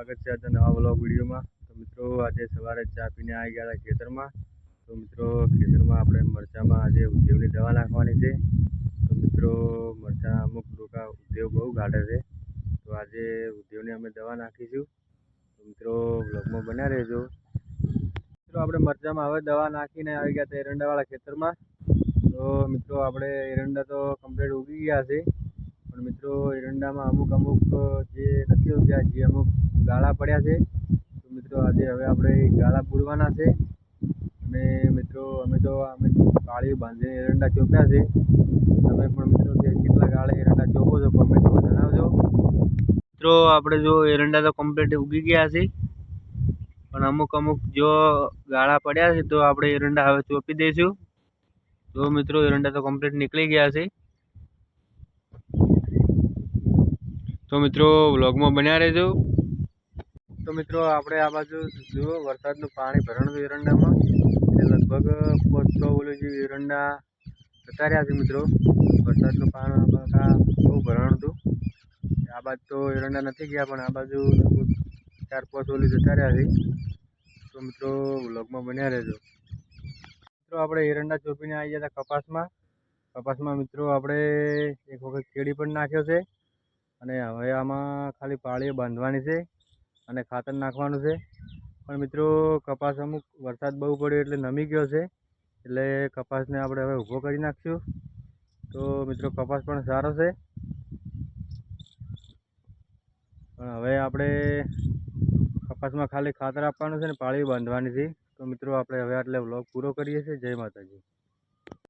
સ્વાગત છે આજના નવા બ્લોગ વિડીયોમાં. તો મિત્રો, આજે સવારે ચા પીને આવી ગયા હતા ખેતરમાં. તો મિત્રો, ખેતરમાં આપણે મરચાંમાં આજે ઉદ્યોગની દવા નાખવાની છે. તો મિત્રો, મરચાં અમુક લોકો ઉદ્યોગ બહુ ગાઢે છે. તો આજે ઉદ્યોગની અમે દવા નાખીશું. તો મિત્રો બ્લોગમાં બન્યા રહેજો. મિત્રો, આપણે મરચાંમાં હવે દવા નાખીને આવી ગયા હતા એરંડાવાળા ખેતરમાં. તો મિત્રો, આપણે એરંડા તો કમ્પ્લીટ ઉગી ગયા છે. પણ મિત્રો, એરંડામાં અમુક અમુક જે નથી ઉગ્યા, જે અમુક ગાળા પડ્યા છે, તો મિત્રો આજે હવે આપણે ગાળા પૂરવાના છે. અને મિત્રો, અમે તો અમે પાળી બાંધીને એરંડા ચોપ્યા છે. તમે પણ મિત્રો કે કેટલા ગાળે એરંડા ચોપો છો કોમેન્ટમાં જણાવજો. મિત્રો, આપણે જો એરંડા તો કમ્પ્લીટ ઉગી ગયા છે. પણ અમુક અમુક જો ગાળા પડ્યા છે, તો આપણે એરંડા હવે ચોપી દઈશું. તો મિત્રો, એરંડા તો કમ્પ્લીટ નીકળી ગયા છે. તો મિત્રો, વ્લોગમાં બન્યા રહેજો. તો મિત્રો, આપણે આ બાજુ જુઓ, વરસાદનું પાણી ભરણ હતું એરંડામાં. એ લગભગ પાંચ છ ઓલું જે એરંડા જતા રહ્યા છે મિત્રો. વરસાદનું પાણી બહુ ભરણ હતું. આ બાજુ તો એરંડા નથી ગયા, પણ આ બાજુ ચાર પાંચ ઓલી જતા રહ્યા છે. તો મિત્રો, વ્લોગમાં બન્યા રહેજો. મિત્રો, આપણે એરંડા ચોપીને આવી ગયા હતા કપાસમાં. કપાસમાં મિત્રો, આપણે એક વખત કેળી પણ નાખ્યો છે. અને હવે આમાં ખાલી પાળીઓ બાંધવાની છે અને ખાતર નાખવાનું છે. પણ મિત્રો, કપાસ અમુક વરસાદ બહુ પડ્યો એટલે નમી ગયો છે. એટલે કપાસને આપણે હવે ઊભો કરી નાખશું. તો મિત્રો, કપાસ પણ સારો છે. પણ હવે આપણે કપાસમાં ખાલી ખાતર આપવાનું છે ને પાળી બાંધવાની છે. તો મિત્રો, આપણે હવે આટલે વ્લોગ પૂરો કરીએ છીએ. જય માતાજી.